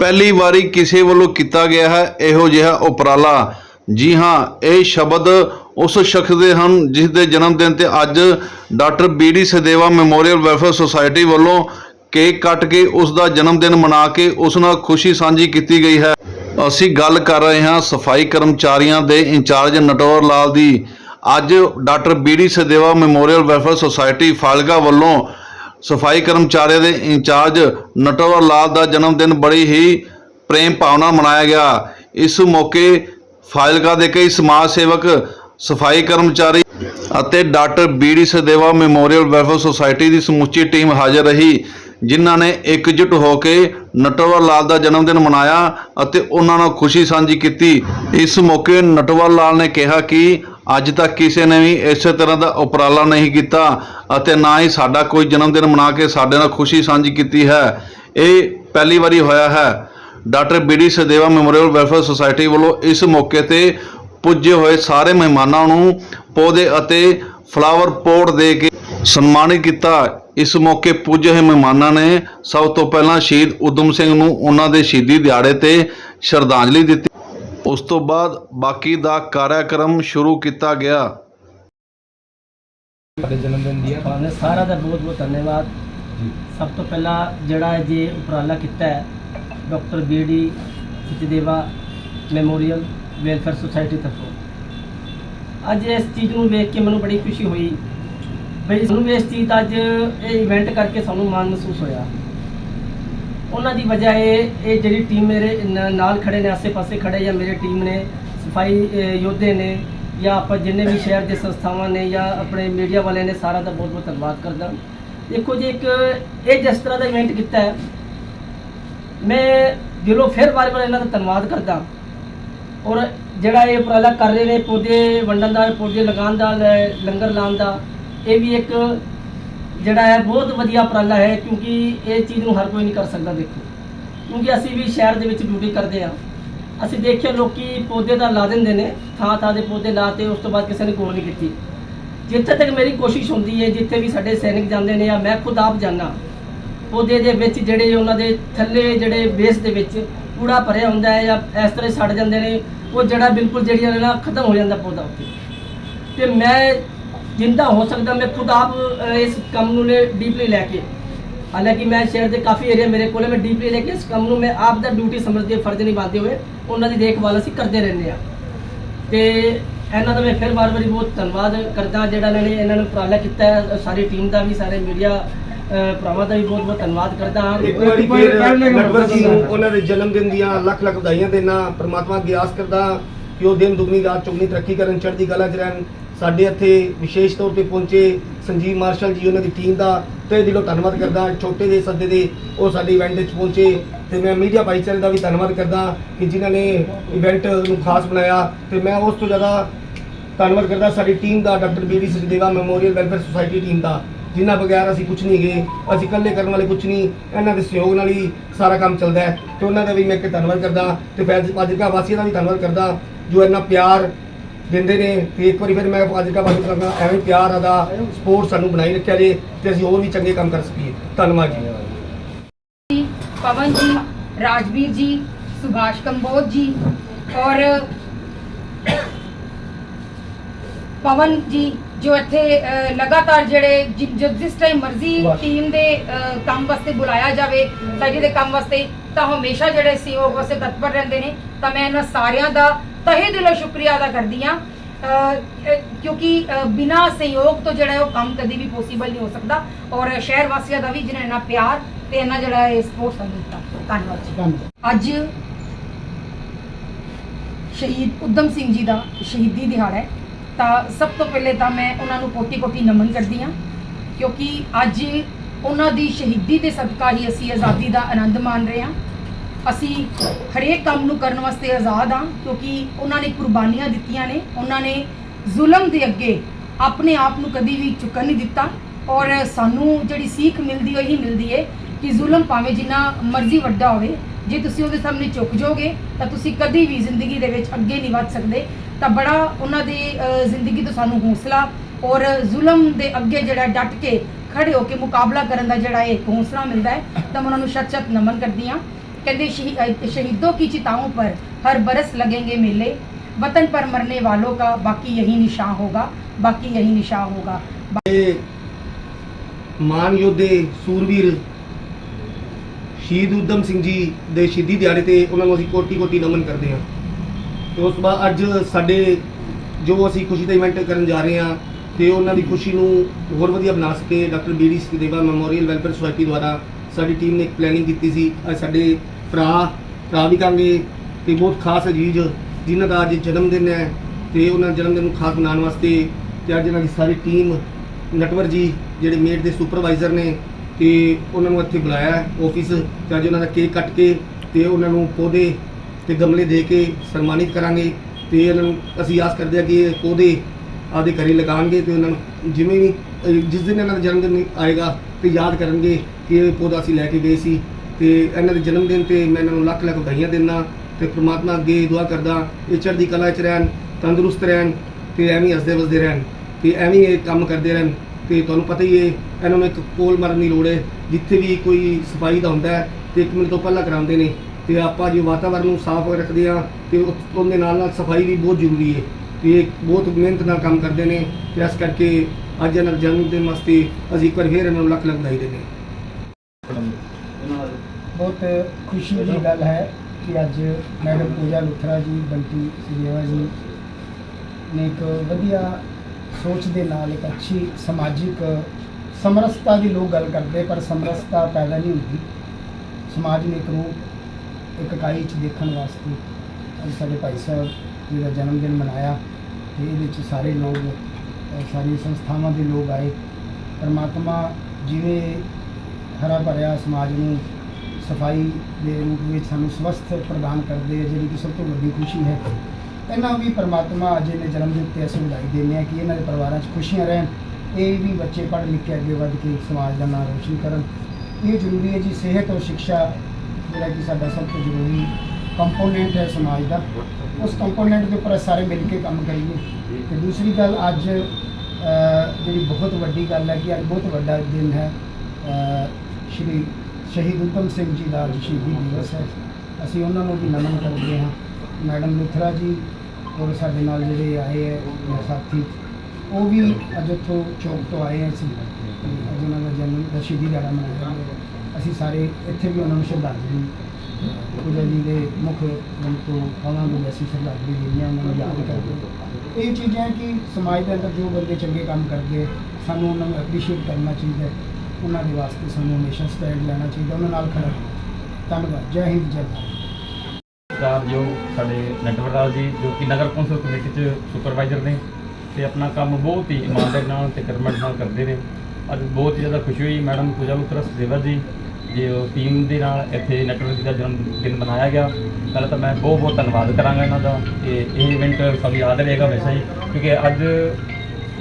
ਪਹਿਲੀ ਵਾਰੀ ਕਿਸੇ ਵੱਲੋਂ ਕੀਤਾ ਗਿਆ ਹੈ ਇਹੋ ਜਿਹਾ ਉਪਰਾਲਾ। ਜੀ ਹਾਂ, ਇਹ ਸ਼ਬਦ ਉਸ ਸ਼ਖਸ ਦੇ ਹਨ ਜਿਸ ਦੇ ਜਨਮ ਦਿਨ ਤੇ ਅੱਜ doctor BD Sadeva memorial welfare society ਵੱਲੋਂ ਕੇਕ ਕੱਟ ਕੇ ਉਸ ਦਾ ਜਨਮ ਦਿਨ ਮਨਾ ਕੇ ਉਸ ਨਾਲ ਖੁਸ਼ੀ ਸਾਂਝੀ ਕੀਤੀ ਗਈ ਹੈ। ਅਸੀਂ ਗੱਲ ਕਰ ਰਹੇ ਹਾਂ ਸਫ਼ਾਈ ਕਰਮਚਾਰੀਆਂ ਦੇ ਇੰਚਾਰਜ ਨਟੌਰ ਲਾਲ ਦੀ। ਅੱਜ doctor BD Sadeva memorial welfare society ਫਾਲਗਾ ਵੱਲੋਂ ਸਫ਼ਾਈ ਕਰਮਚਾਰੀਆਂ ਦੇ ਇੰਚਾਰਜ ਨਟਵਰ ਲਾਲ ਦਾ ਜਨਮ ਦਿਨ ਬੜੀ ਹੀ ਪ੍ਰੇਮ ਭਾਵਨਾ ਮਨਾਇਆ ਗਿਆ। ਇਸ ਮੌਕੇ ਫਾਜ਼ਿਲਕਾ ਦੇ ਕਈ ਸਮਾਜ ਸੇਵਕ, ਸਫ਼ਾਈ ਕਰਮਚਾਰੀ ਅਤੇ doctor BD Sadeva memorial welfare society ਦੀ ਸਮੁੱਚੀ ਟੀਮ ਹਾਜ਼ਰ ਰਹੀ, ਜਿਨ੍ਹਾਂ ਨੇ ਇਕਜੁੱਟ ਹੋ ਕੇ ਨਟਵਰ ਲਾਲ ਦਾ ਜਨਮ ਦਿਨ ਮਨਾਇਆ ਅਤੇ ਉਹਨਾਂ ਨਾਲ ਖੁਸ਼ੀ ਸਾਂਝੀ ਕੀਤੀ। ਇਸ ਮੌਕੇ ਨਟਵਰ ਲਾਲ ਨੇ ਕਿਹਾ ਕਿ ਅੱਜ ਤੱਕ ਕਿਸੇ ਨੇ ਵੀ ਇਸੇ ਤਰ੍ਹਾਂ ਦਾ ਉਪਰਾਲਾ ਨਹੀਂ ਕੀਤਾ ਅਤੇ ਨਾ ਹੀ ਸਾਡਾ ਕੋਈ ਜਨਮ ਦਿਨ ਮਨਾ ਕੇ ਸਾਡੇ ਨਾਲ ਖੁਸ਼ੀ ਸਾਂਝੀ ਕੀਤੀ ਹੈ। ਇਹ ਪਹਿਲੀ ਵਾਰੀ ਹੋਇਆ ਹੈ। Doctor B D Sachdeva memorial welfare society ਵੱਲੋਂ ਇਸ ਮੌਕੇ ਤੇ ਪੁੱਜੇ ਹੋਏ ਸਾਰੇ ਮਹਿਮਾਨਾਂ ਨੂੰ ਪੌਦੇ ਅਤੇ ਫਲਾਵਰ ਪੋਟ ਦੇ ਕੇ ਸਨਮਾਨਿਤ ਕੀਤਾ। ਇਸ ਮੌਕੇ ਪੁੱਜੇ ਹੋਏ ਮਹਿਮਾਨਾਂ ਨੇ ਸਭ ਤੋਂ ਪਹਿਲਾਂ ਸ਼ਹੀਦ ਉਦਮ ਸਿੰਘ ਨੂੰ ਉਹਨਾਂ ਦੇ ਸ਼ਹੀਦੀ ਦਿਹਾੜੇ ਤੇ ਸ਼ਰਧਾਂਜਲੀ ਦਿੱਤੀ। ਉਸ ਤੋਂ ਬਾਅਦ ਬਾਕੀ ਦਾ ਕਾਰਿਆਕਰਮ ਸ਼ੁਰੂ ਕੀਤਾ ਗਿਆ। ਸਾਡੇ ਜਨਮ ਦਿਨ ਦੀ ਹੈ ਤੁਹਾਨੂੰ ਸਾਰਾ ਦਾ ਬਹੁਤ ਬਹੁਤ ਧੰਨਵਾਦ। ਸਭ ਤੋਂ ਪਹਿਲਾਂ ਜਿਹੜਾ ਜੇ ਉਪਰਾਲਾ ਕੀਤਾ ਹੈ doctor B D Sachdeva memorial welfare society ਤਰਫੋਂ। ਅੱਜ ਇਸ ਚੀਜ਼ ਨੂੰ ਵੇਖ ਕੇ ਮੈਨੂੰ ਬੜੀ ਖੁਸ਼ੀ ਹੋਈ। ਬਈ ਸਾਨੂੰ ਵੀ ਇਸ ਚੀਜ਼ ਦਾ ਅੱਜ ਇਹ ਇਵੈਂਟ ਕਰਕੇ ਸਾਨੂੰ ਮਾਣ ਮਹਿਸੂਸ ਹੋਇਆ। ਉਹਨਾਂ ਦੀ ਵਜ੍ਹਾ ਇਹ ਇਹ ਜਿਹੜੀ ਟੀਮ ਮੇਰੇ ਨਾਲ ਖੜੇ ਨੇ, ਆਸੇ-ਪਾਸੇ ਖੜੇ ਜਾਂ ਮੇਰੇ ਟੀਮ ਨੇ, ਸਫ਼ਾਈ ਯੋਧੇ ਨੇ ਜਾਂ ਆਪਾਂ ਜਿੰਨੇ ਵੀ ਸ਼ਹਿਰ ਦੇ ਸੰਸਥਾਵਾਂ ਨੇ ਜਾਂ ਆਪਣੇ ਮੀਡੀਆ ਵਾਲਿਆਂ ਨੇ ਸਾਰਾ ਦਾ ਬਹੁਤ ਬਹੁਤ ਧੰਨਵਾਦ ਕਰਦਾ। ਦੇਖੋ ਜੀ, ਇੱਕ ਇਹ ਜਿਸ ਤਰ੍ਹਾਂ ਦਾ ਇਵੈਂਟ ਕੀਤਾ ਹੈ, ਮੈਂ ਦਿਲੋਂ ਫਿਰ ਵਾਰ-ਵਾਰ ਇਹਨਾਂ ਦਾ ਧੰਨਵਾਦ ਕਰਦਾ। ਔਰ ਜਿਹੜਾ ਇਹ ਉਪਰਾਲਾ ਕਰ ਰਹੇ ਨੇ, ਪੌਦੇ ਵੰਡਣ ਦਾ, ਪੌਦੇ ਲਗਾਉਣ ਦਾ, ਲ- ਲੰਗਰ ਲਾਉਣ ਦਾ, ਇਹ ਵੀ ਇੱਕ ਜਿਹੜਾ ਹੈ ਬਹੁਤ ਵਧੀਆ ਉਪਰਾਲਾ ਹੈ, ਕਿਉਂਕਿ ਇਹ ਚੀਜ਼ ਨੂੰ ਹਰ ਕੋਈ ਨਹੀਂ ਕਰ ਸਕਦਾ ਦੇਖੋ। ਕਿਉਂਕਿ ਅਸੀਂ ਵੀ ਸ਼ਹਿਰ ਦੇ ਵਿੱਚ ਡਿਊਟੀ ਕਰਦੇ ਆ ਅਸੀਂ ਦੇਖਿਆ ਲੋਕੀ ਪੌਦੇ ਤਾਂ ਲਾ ਦਿੰਦੇ ਨੇ, ਥਾਂ ਥਾਂ ਦੇ ਪੌਦੇ ਲਾਤੇ ਉਸ ਤੋਂ ਬਾਅਦ ਕਿਸੇ ਨੇ ਕੋਲ ਨਹੀਂ ਕੀਤੀ। ਜਿੱਥੇ ਤੱਕ ਮੇਰੀ ਕੋਸ਼ਿਸ਼ ਹੁੰਦੀ ਹੈ, ਜਿੱਥੇ ਵੀ ਸਾਡੇ ਸੈਨਿਕ ਜਾਂਦੇ ਨੇ ਜਾਂ ਮੈਂ ਖੁਦ ਆਪ ਜਾਣਾ ਪੌਦੇ ਦੇ ਵਿੱਚ ਜਿਹੜੇ ਉਹਨਾਂ ਦੇ ਥੱਲੇ ਜਿਹੜੇ ਬੇਸ ਦੇ ਵਿੱਚ ਕੂੜਾ ਭਰਿਆ ਹੁੰਦਾ ਹੈ ਜਾਂ ਇਸ ਤਰ੍ਹਾਂ ਹੀ ਸੜ ਜਾਂਦੇ ਨੇ, ਉਹ ਜੜਾ ਬਿਲਕੁਲ ਜਿਹੜੀਆਂ ਨਾ ਖਤਮ ਹੋ ਜਾਂਦਾ ਪੌਦਾ ਉੱਤੇ ਤੇ ਮੈਂ ਜਿੰਦਾ ਹੋ ਸਕਦਾ ਮੈਂ ਖੁਦ ਆਪ ਇਸ ਕੰਮ ਨੂੰ ਨੇ ਡੀਪਲੀ ਲੈ ਕੇ। ਹਾਲਾਂਕਿ ਮੈਂ ਸ਼ਹਿਰ ਦੇ ਕਾਫੀ ਏਰੀਆ ਮੇਰੇ ਕੋਲ ਮੈਂ ਡੀਪਲੀ ਲੈ ਕੇ ਇਸ ਕੰਮ ਨੂੰ ਮੈਂ ਆਪ ਦਾ ਡਿਊਟੀ ਸਮਝਦੇ ਫਰਜ਼ ਨਿਭਾਉਂਦੇ ਹੋਏ ਉਹਨਾਂ ਦੀ ਦੇਖਭਾਲ ਅਸੀਂ ਕਰਦੇ ਰਹਿੰਦੇ ਆ ਤੇ ਇਹਨਾਂ ਦਾ ਮੈਂ ਫਿਰ ਵਾਰ-ਵਾਰੀ ਬਹੁਤ ਧੰਨਵਾਦ ਕਰਦਾ ਜਿਹੜਾ ਇਹਨਾਂ ਨੇ ਇਹਨਾਂ ਨੂੰ ਉਪਰਾਲਾ ਕੀਤਾ ਸਾਰੀ ਟੀਮ ਦਾ ਵੀ ਸਾਰੇ ਮੀਡੀਆ ਭਰਾਵਾਂ ਦਾ ਵੀ ਬਹੁਤ-ਬਹੁਤ ਧੰਨਵਾਦ ਕਰਦਾ ਹਾਂ। ਇੱਕ ਵਾਰੀ ਫਿਰ ਨਟਵਰ ਜੀ ਨੂੰ ਉਹਨਾਂ ਦੇ ਜਨਮ ਦਿਨ ਦੀਆਂ ਲੱਖ ਲੱਖ ਵਧਾਈਆਂ ਦੇਣਾ ਪ੍ਰਮਾਤਮਾ ਅੱਗੇ ਆਸ ਕਰਦਾ ਕਿ ਉਹ ਦਿਨ ਦੁਗਣੀ ਰਾਤ ਚੌਗਣੀ ਤਰੱਕੀ ਕਰਨ ਚੜ੍ਹਦੀ ਕਲਾ 'ਚ ਰਹਿਣ। ਸਾਡੇ ਇੱਥੇ ਵਿਸ਼ੇਸ਼ ਤੌਰ ਤੇ ਪਹੁੰਚੇ ਸੰਜੀਵ ਮਾਰਸ਼ਲ ਜੀ, ਉਹਨਾਂ ਦੀ ਟੀਮ ਦਾ ਤੇ ਦਿਲੋਂ ਧੰਨਵਾਦ ਕਰਦਾ, ਛੋਟੇ ਦੇ ਸੱਦੇ ਦੇ ਉਹ ਸਾਡੇ ਇਵੈਂਟ ਵਿੱਚ ਪਹੁੰਚੇ ਤੇ ਮੈਂ ਮੀਡੀਆ ਭਾਈਚਾਰੇ ਦਾ ਵੀ ਧੰਨਵਾਦ ਕਰਦਾ ਕਿ ਜਿਨ੍ਹਾਂ ਨੇ ਇਵੈਂਟ ਨੂੰ ਖਾਸ ਬਣਾਇਆ ਤੇ ਮੈਂ ਉਸ ਤੋਂ ਜ਼ਿਆਦਾ ਧੰਨਵਾਦ ਕਰਦਾ ਸਾਡੀ ਟੀਮ ਦਾ, doctor B D Sachdeva memorial welfare society team ਦਾ, ਜਿਨ੍ਹਾਂ ਬਗੈਰ ਅਸੀਂ ਕੁਝ ਨਹੀਂ ਗਏ, ਅਸੀਂ ਇਕੱਲੇ ਕਰਨ ਵਾਲੇ ਕੁਝ ਨਹੀਂ, ਇਹਨਾਂ ਦੇ ਸਹਿਯੋਗ ਨਾਲ ਹੀ ਸਾਰਾ ਕੰਮ ਚੱਲਦਾ ਹੈ ਤੇ ਉਹਨਾਂ ਦਾ ਵੀ ਮੈਂ ਇੱਕ ਧੰਨਵਾਦ ਕਰਦਾ ਤੇ ਫੈਜ਼ ਵਾਸੀਆਂ ਦਾ ਵੀ ਧੰਨਵਾਦ ਕਰਦਾ ਜੋ ਇੰਨਾ ਪਿਆਰ ਦਿੰਦੇ ਨੇ। ਤੇ ਇੱਕ ਵਾਰੀ ਫਿਰ ਮੈਂ ਅੱਜ ਦਾ ਬਾਤ ਕਰਨਾ ਐਵੇਂ ਪਿਆਰ ਆਦਾ ਸਪੋਰਟ ਸਾਨੂੰ ਬਣਾਈ ਰੱਖਿਆ ਜੇ ਤੇ ਅਸੀਂ ਹੋਰ ਵੀ ਚੰਗੇ ਕੰਮ ਕਰ ਸਕੀਏ। ਧੰਨਵਾਦ ਜੀ। ਪਵਨ ਜੀ ਰਾਜਵੀਰ ਜੀ ਸੁਭਾਸ਼ ਕੰਬੋਜ ਜੀ ਔਰ ਪਵਨ ਜੀ ਜੋ ਇੱਥੇ ਲਗਾਤਾਰ ਜਿਹੜੇ ਜਿਸ ਟਾਈਮ ਮਰਜ਼ੀ ਟੀਮ ਦੇ ਕੰਮ ਵਾਸਤੇ ਬੁਲਾਇਆ ਜਾਵੇ ਸਾਡੀ ਦੇ ਕੰਮ ਵਾਸਤੇ ਤਾਂ ਹਮੇਸ਼ਾ ਜਿਹੜੇ ਸੀ ਉਹ ਵਾਸਤੇ ਤਤਪਰ ਰਹਿੰਦੇ ਨੇ। ਤਾਂ ਮੈਂ ਇਹਨਾਂ ਸਾਰਿਆਂ ਦਾ ਤਹਿ ਦਿਲੋਂ ਸ਼ੁਕਰੀਆ ਅਦਾ ਕਰਦੀ ਅਹ, ਕਿਉਂਕਿ ਬਿਨਾਂ ਸਹਿਯੋਗ ਤੋਂ ਜਿਹੜਾ ਉਹ ਕੰਮ ਕਦੀ ਵੀ ਪੋਸੀਬਲ ਨਹੀਂ ਹੋ ਸਕਦਾ। ਔਰ ਸ਼ਹਿਰ ਵਾਸੀਆਂ ਦਾ ਵੀ ਜਿਹਨਾਂ ਇੰਨਾ ਪਿਆਰ ਤੇ ਇਹਨਾਂ ਜਿਹੜਾ ਇਹ ਸਪੋਰਟ ਸਾਨੂੰ ਦਿੱਤਾ। ਧੰਨਵਾਦ ਜੀ। ਅੱਜ ਸ਼ਹੀਦ ਉਦਮ ਸਿੰਘ ਜੀ ਦਾ ਸ਼ਹੀਦੀ ਦਿਹਾੜਾ ਹੈ। ਤਾਂ ਸਭ ਤੋਂ ਪਹਿਲੇ ਤਾਂ ਮੈਂ ਉਹਨਾਂ ਨੂੰ ਕੋਟੀ ਕੋਟੀ ਨਮਨ ਕਰਦੀ ਹਾਂ ਕਿਉਂਕਿ ਅੱਜ ਉਹਨਾਂ ਦੀ ਸ਼ਹੀਦੀ ਦੇ ਸਦਕਾ ਹੀ ਅਸੀਂ ਆਜ਼ਾਦੀ ਦਾ ਆਨੰਦ ਮਾਣ ਰਹੇ ਹਾਂ। ਅਸੀਂ ਹਰੇਕ ਕੰਮ ਨੂੰ ਕਰਨ ਵਾਸਤੇ ਆਜ਼ਾਦ ਹਾਂ, ਕਿਉਂਕਿ ਉਹਨਾਂ ਨੇ ਕੁਰਬਾਨੀਆਂ ਦਿੱਤੀਆਂ ਨੇ, ਉਹਨਾਂ ਨੇ ਜ਼ੁਲਮ ਦੇ ਅੱਗੇ ਆਪਣੇ ਆਪ ਨੂੰ ਕਦੀ ਵੀ ਝੁਕਣ ਨਹੀਂ ਦਿੱਤਾ। ਔਰ ਸਾਨੂੰ ਜਿਹੜੀ ਸੀਖ ਮਿਲਦੀ ਹੋਈ ਹੀ ਮਿਲਦੀ ਹੈ ਕਿ ਜ਼ੁਲਮ ਭਾਵੇਂ ਜਿੰਨਾ ਮਰਜ਼ੀ ਵੱਡਾ ਹੋਵੇ, ਜੇ ਤੁਸੀਂ ਉਹਦੇ ਸਾਹਮਣੇ ਝੁਕ ਜਾਓਗੇ, ਤਾਂ ਤੁਸੀਂ ਕਦੀ ਵੀ ਜ਼ਿੰਦਗੀ ਦੇ ਵਿੱਚ ਅੱਗੇ ਨਹੀਂ ਵੱਧ ਸਕਦੇ। ਤਾਂ ਬੜਾ ਉਹਨਾਂ ਦੀ ਜ਼ਿੰਦਗੀ ਤੋਂ ਸਾਨੂੰ ਹੌਸਲਾ ਔਰ ਜ਼ੁਲਮ ਦੇ ਅੱਗੇ ਜਿਹੜਾ ਡਟ ਕੇ ਖੜੇ ਹੋ ਕੇ ਮੁਕਾਬਲਾ ਕਰਨ ਦਾ ਜਿਹੜਾ ਇੱਕ ਹੌਸਲਾ ਮਿਲਦਾ ਹੈ, ਤਾਂ ਮੈਂ ਉਹਨਾਂ ਨੂੰ ਸ਼ਤ ਸ਼ਤ ਨਮਨ ਕਰਦੀ ਹਾਂ। कहते शही- अ, शहीदों की चिताओं पर हर बरस लगेंगे मेले वतन पर मरने वालों का बाकी यही निशान होगा बाकी यही निशान होगा ਇਹ ਮਾਨ ਯੋਧੇ ਸੂਰਵੀਰ ਸ਼ਹੀਦ ਉਦਮ ਸਿੰਘ ਜੀ ਦੇ ਸ਼ਹੀਦੀ ਦਿਹਾੜੇ ਤੇ ਉਹਨਾਂ ਨੂੰ ਅਸੀਂ ਕੋਟੀ ਕੋਟੀ ਨਮਨ ਕਰਦੇ ਹਾਂ ਤੇ ਉਸ ਤੋਂ ਬਾਅਦ ਅੱਜ ਸਾਡੇ ਜੋ ਅਸੀਂ ਖੁਸ਼ੀ ਦਾ ਇਵੈਂਟ ਕਰਨ ਜਾ ਰਹੇ ਹਾਂ ਤੇ ਉਹਨਾਂ ਦੀ ਖੁਸ਼ੀ ਨੂੰ ਹੋਰ ਵਧੀਆ ਬਣਾ ਸਕੇ doctor BD Sukhdeva memorial welfare society ਦੁਆਰਾ ਸਾਡੀ ਟੀਮ ਨੇ ਇੱਕ ਪਲੈਨਿੰਗ ਕੀਤੀ ਸੀ। ਅੱਜ ਸਾਡੇ ਭਰਾ ਭਰਾ ਵੀ ਕਹਾਂਗੇ ਤੇ ਬਹੁਤ ਖਾਸ ਅਜੀਜ਼, ਜਿਨ੍ਹਾਂ ਦਾ ਅੱਜ ਜਨਮ ਦਿਨ ਹੈ ਤੇ ਉਹਨਾਂ ਜਨਮ ਦਿਨ ਨੂੰ ਖਾਸ ਮਨਾਉਣ ਵਾਸਤੇ ਤੇ ਅੱਜ ਇਹਨਾਂ ਦੀ ਸਾਰੀ ਟੀਮ ਨਟਵਰ ਜੀ, ਜਿਹੜੇ ਮੇਟ ਦੇ ਸੁਪਰਵਾਈਜ਼ਰ ਨੇ ਤੇ ਉਹਨਾਂ ਨੂੰ ਇੱਥੇ ਬੁਲਾਇਆ ਹੈ ਆਫਿਸ ਤੇ ਅੱਜ ਉਹਨਾਂ ਦਾ ਕੇਕ ਕੱਟ ਕੇ ਤੇ ਉਹਨਾਂ ਨੂੰ ਪੌਦੇ ਤੇ ਗਮਲੇ ਦੇ ਕੇ ਸਨਮਾਨਿਤ ਕਰਾਂਗੇ ਤੇ ਇਹਨਾਂ ਨੂੰ ਅਸੀਂ ਆਸ ਕਰਦੇ ਹਾਂ ਕਿ ਇਹ ਪੌਦੇ ਆਪਦੇ ਘਰੇ ਲਗਾਉਣਗੇ ਤੇ ਉਹਨਾਂ ਨੂੰ ਜਿਵੇਂ ਵੀ, ਜਿਸ ਦਿਨ ਇਹਨਾਂ ਦਾ ਜਨਮ ਦਿਨ ਆਏਗਾ ਤੇ ਯਾਦ ਕਰਨਗੇ ਕਿ ਇਹ ਪੌਦਾ ਅਸੀਂ ਲੈ ਕੇ ਗਏ ਸੀ ਤੇ ਇਹਨਾਂ ਦੇ ਜਨਮ ਦਿਨ ਤੇ ਮੈਂ ਇਹਨਾਂ ਨੂੰ ਲੱਖ ਲੱਖ ਵਧਾਈਆਂ ਦਿੰਦਾ ਤੇ ਪ੍ਰਮਾਤਮਾ ਅੱਗੇ ਦੁਆ ਕਰਦਾ, ਇਹ ਚੜ੍ਹਦੀ ਕਲਾ 'ਚ ਰਹਿਣ, ਤੰਦਰੁਸਤ ਰਹਿਣ ਤੇ ਐਵੇਂ ਹੱਸਦੇ ਵਸਦੇ ਰਹਿਣ ਤੇ ਐਵੇਂ ਇਹ ਕੰਮ ਕਰਦੇ ਰਹਿਣ ਤੇ ਤੁਹਾਨੂੰ ਪਤਾ ਹੀ ਹੈ, ਇਹਨਾਂ ਨੂੰ ਇੱਕ ਕੋਲ ਮਰਨ ਦੀ ਲੋੜ ਹੈ, ਜਿੱਥੇ ਵੀ ਕੋਈ ਸਫ਼ਾਈ ਦਾ ਹੁੰਦਾ ਹੈ ਤੇ ਇੱਕ ਮਿੰਟ ਤੋਂ ਪਹਿਲਾਂ ਕਰਾਉਂਦੇ ਨੇ ਤੇ ਆਪਾਂ ਜੇ ਵਾਤਾਵਰਨ ਨੂੰ ਸਾਫ਼ ਰੱਖਦੇ ਆ ਤੇ ਉਹਦੇ ਨਾਲ ਨਾਲ ਸਫ਼ਾਈ ਵੀ ਬਹੁਤ ਜ਼ਰੂਰੀ ਹੈ। ਤੇ ਇਹ ਬਹੁਤ ਮਿਹਨਤ ਨਾਲ ਕੰਮ ਕਰਦੇ ਨੇ ਤੇ ਇਸ ਕਰਕੇ ਅੱਜ ਇਹਨਾਂ ਦੇ ਜਨਮ ਦਿਨ ਵਾਸਤੇ ਅਸੀਂ ਇੱਕ ਵਾਰ ਫੇਰ ਇਹਨਾਂ ਨੂੰ ਲੱਖ ਲੱਖ ਵਧਾਈ ਦਿੰਦੇ ਹਾਂ। ਬਹੁਤ ਖੁਸ਼ੀ ਦੀ ਗੱਲ ਹੈ ਕਿ ਅੱਜ ਮੈਡਮ ਪੂਜਾ ਲੁਥਰਾ ਜੀ, ਬੰਟੀ ਸਿਰੇਵਾ ਜੀ ਨੇ ਇੱਕ ਵਧੀਆ ਸੋਚ ਦੇ ਨਾਲ ਇੱਕ ਅੱਛੀ ਸਮਾਜਿਕ ਸਮਰਸਤਾ ਦੀ ਲੋਕ ਗੱਲ ਕਰਦੇ, ਪਰ ਸਮਰਸਤਾ ਪੈਦਾ ਨਹੀਂ ਹੁੰਦੀ। ਸਮਾਜ ਨੂੰ ਇੱਕ ਰੂਪ, ਇੱਕ ਇਕਾਈ ਚ ਦੇਖਣ ਵਾਸਤੇ ਅੱਜ ਸਾਡੇ ਭਾਈ ਸਾਹਿਬ ਜੀ ਦਾ ਜਨਮ ਦਿਨ ਮਨਾਇਆ। ਤੇ ਇਹਦੇ ਵਿੱਚ ਸਾਰੇ ਲੋਕ ਅ, ਸਾਰੀ ਸੰਸਥਾਵਾਂ ਦੇ ਲੋਕ ਆਏ। ਪਰਮਾਤਮਾ ਜਿਵੇਂ ਹਰਾ ਭਰਿਆ ਸਮਾਜ ਨੂੰ ਸਫ਼ਾਈ ਦੇ ਰੂਪ ਵਿੱਚ ਸਾਨੂੰ ਸਵਸਥ ਪ੍ਰਦਾਨ ਕਰਦੇ ਆ ਜਿਹੜੀ ਕਿ ਸਭ ਤੋਂ ਵੱਡੀ ਖੁਸ਼ੀ ਹੈ। ਇਹਨਾਂ ਵੀ ਪਰਮਾਤਮਾ ਅੱਜ ਇਹਨੇ ਜਨਮ ਦਿਨ ਤੇ ਅਸੀਂ ਵਧਾਈ ਦਿੰਦੇ ਹਾਂ ਕਿ ਇਹਨਾਂ ਦੇ ਪਰਿਵਾਰਾਂ 'ਚ ਖੁਸ਼ੀਆਂ ਰਹਿਣ ਇਹ ਵੀ ਬੱਚੇ ਪੜ੍ਹ ਲਿਖ ਕੇ ਅੱਗੇ ਵੱਧ ਕੇ ਸਮਾਜ ਦਾ ਨਾਮ ਰੋਸ਼ਨ ਕਰਨ। ਇਹ ਜ਼ਰੂਰੀ ਹੈ ਜੀ ਸਿਹਤ ਔਰ ਸਿੱਖਿਆ ਜਿਹੜਾ ਕਿ ਸਾਡਾ ਸਭ ਤੋਂ ਜ਼ਰੂਰੀ ਕੰਪੋਨੈਂਟ ਹੈ ਸਮਾਜ ਦਾ। ਉਸ ਕੰਪੋਨੈਂਟ ਦੇ ਉੱਪਰ ਅਸੀਂ ਸਾਰੇ ਮਿਲ ਕੇ ਕੰਮ ਕਰੀਏ। ਤੇ ਦੂਸਰੀ ਗੱਲ ਅੱਜ ਜਿਹੜੀ ਬਹੁਤ ਵੱਡੀ ਗੱਲ ਹੈ ਕਿ ਅੱਜ ਬਹੁਤ ਵੱਡਾ ਦਿਨ ਹੈ। ਸ਼੍ਰੀ ਸ਼ਹੀਦ ਊਧਮ ਸਿੰਘ ਜੀ ਦਾ ਅੱਜ ਸ਼ਹੀਦੀ ਦਿਵਸ ਹੈ। ਅਸੀਂ ਉਹਨਾਂ ਨੂੰ ਵੀ ਨਮਨ ਕਰਦੇ ਹਾਂ। ਮੈਡਮ ਲੁਥਰਾ ਜੀ ਔਰ ਸਾਡੇ ਨਾਲ ਜਿਹੜੇ ਆਏ ਹੈ, ਮੇਰੇ ਸਾਥੀ, ਉਹ ਵੀ ਅੱਜ ਉੱਥੋਂ ਚੌਕ ਤੋਂ ਆਏ ਹਾਂ ਅਸੀਂ। ਅੱਜ ਉਹਨਾਂ ਦਾ ਜਨਮ ਦਾ ਸ਼ਹੀਦੀ ਦਿਹਾੜਾ ਮਨਾਇਆ ਅਸੀਂ ਸਾਰੇ ਇੱਥੇ ਵੀ ਉਹਨਾਂ ਨੂੰ ਸ਼ਰਧਾਂਜਲੀ ਪੂਜਾ ਜੀ ਦੇ ਮੁੱਖ ਤੋਂ ਉਹਨਾਂ ਨੂੰ ਮੈਸੇਜ ਅਸੀਂ ਸ਼ਰਧਾਂਜਲੀ ਉਹਨਾਂ ਨੂੰ ਯਾਦ ਕਰਦੇ ਇਹ ਚੀਜ਼ਾਂ ਕਿ ਸਮਾਜ ਦੇ ਅੰਦਰ ਜੋ ਬੰਦੇ ਚੰਗੇ ਕੰਮ ਕਰਦੇ, ਸਾਨੂੰ ਉਹਨਾਂ ਨੂੰ ਐਪਰੀਸ਼ੀਏਟ ਕਰਨਾ ਚਾਹੀਦਾ ਉਹਨਾਂ ਦੇ ਵਾਸਤੇ ਸਾਨੂੰ ਹਮੇਸ਼ਾ ਸਟੈਂਡ ਲੈਣਾ ਚਾਹੀਦਾ, ਉਹਨਾਂ ਨਾਲ ਖੜਾ ਧੰਨਵਾਦ, ਜੈ ਹਿੰਦ, ਜੈ ਭਾਰਤ। ਸਰਕਾਰ ਜੋ ਸਾਡੇ ਨਟਵਰਲਾਲ ਜੀ, ਜੋ ਕਿ ਨਗਰ ਕੌਂਸਲ ਕਮੇਟੀ 'ਚ ਸੁਪਰਵਾਈਜ਼ਰ ਨੇ ਤੇ ਆਪਣਾ ਕੰਮ ਬਹੁਤ ਹੀ ਇਮਾਨਦਾਰੀ ਨਾਲ ਤੇ ਕਰਮਟ ਨਾਲ ਕਰਦੇ ਨੇ। ਅੱਜ ਬਹੁਤ ਹੀ ਜ਼ਿਆਦਾ ਖੁਸ਼ੀ ਹੋਈ, ਮੈਡਮ ਪੂਜਾ ਲੁਤਰਾ ਸੇਵਾ ਜੀ ਜੇ ਉਹ ਟੀਮ ਦੇ ਨਾਲ ਇੱਥੇ ਨਟਵਰ ਜੀ ਦਾ ਜਨਮ ਦਿਨ ਮਨਾਇਆ ਗਿਆ, ਪਹਿਲਾਂ ਤਾਂ ਮੈਂ ਬਹੁਤ ਬਹੁਤ ਧੰਨਵਾਦ ਕਰਾਂਗਾ ਇਹਨਾਂ ਦਾ ਤੇ ਇਹ ਇਵੈਂਟ ਸਭ ਯਾਦ ਰਹੇਗਾ ਹਮੇਸ਼ਾ ਹੀ, ਕਿਉਂਕਿ ਅੱਜ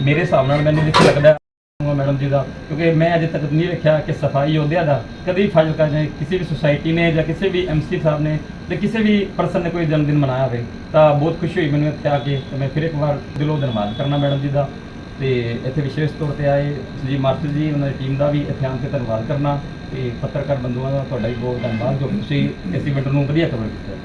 ਮੇਰੇ ਹਿਸਾਬ ਨਾਲ ਮੈਨੂੰ ਜਿੱਥੇ ਲੱਗਦਾ ਮੈਡਮ ਜੀ ਦਾ, ਕਿਉਂਕਿ ਮੈਂ ਅਜੇ ਤੱਕ ਨਹੀਂ ਵੇਖਿਆ ਕਿ ਸਫ਼ਾਈ ਯੋਧਿਆਂ ਦਾ, ਕਦੀ ਫਾਜ਼ਿਲਕਾ ਜਾਂ ਕਿਸੇ ਵੀ ਸੁਸਾਇਟੀ ਨੇ ਜਾਂ ਕਿਸੇ ਵੀ ਐਮਸੀ ਸਾਹਿਬ ਨੇ ਜਾਂ ਕਿਸੇ ਵੀ ਪਰਸਨ ਨੇ ਕੋਈ ਜਨਮ ਦਿਨ ਮਨਾਇਆ ਹੋਵੇ, ਤਾਂ ਬਹੁਤ ਖੁਸ਼ੀ ਹੋਈ ਮੈਨੂੰ ਇੱਥੇ ਆ ਕੇ ਤੇ ਮੈਂ ਫਿਰ ਇੱਕ ਵਾਰ ਦਿਲੋਂ ਧੰਨਵਾਦ ਕਰਨਾ ਮੈਡਮ ਜੀ ਦਾ। ਤੇ ਇੱਥੇ ਵਿਸ਼ੇਸ਼ ਤੌਰ ਤੇ ਆਏ ਜੀ ਮਾਰਸ਼ਲ ਜੀ, ਉਹਨਾਂ ਦੀ ਟੀਮ ਦਾ ਵੀ ਇੱਥੇ ਆਣ ਕੇ ਧੰਨਵਾਦ ਕਰਨਾ ਤੇ ਪੱਤਰਕਾਰ ਬੰਦੂਆਂ ਦਾ ਤੁਹਾਡਾ ਵੀ ਬਹੁਤ ਧੰਨਵਾਦ ਜੋ ਤੁਸੀਂ ਇਸ ਇਵੈਂਟ ਨੂੰ ਵਧੀਆ ਕਵਰ ਕੀਤਾ।